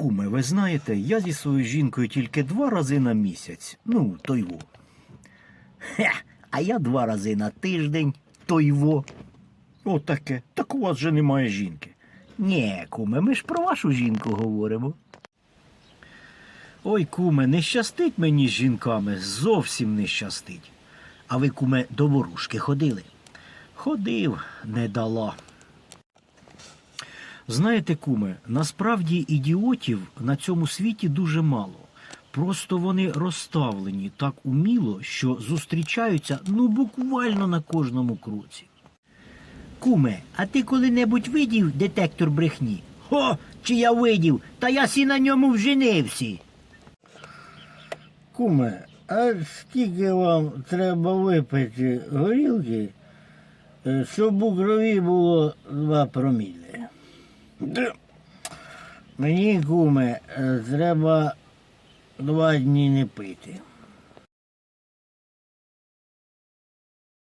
Куме, ви знаєте, я зі своєю жінкою тільки два рази на місяць. Ну, той во. Хе, а я два рази на тиждень, той во. Отаке. Так у вас же немає жінки. Ні, куме, ми ж про вашу жінку говоримо. Ой, куме, не щастить мені з жінками, зовсім не щастить. А ви, куме, до ворушки ходили? Ходив, не дала. Знаєте, куме, насправді ідіотів на цьому світі дуже мало. Просто вони розставлені так уміло, що зустрічаються ну буквально на кожному кроці. Куме, а ти коли-небудь видів детектор брехні? Хо, чи я видів, та я сі на ньому вженився. Куме, а скільки вам треба випити горілки, е, щоб у крові було два проміли? Мені, куме, е, треба два дні не пити.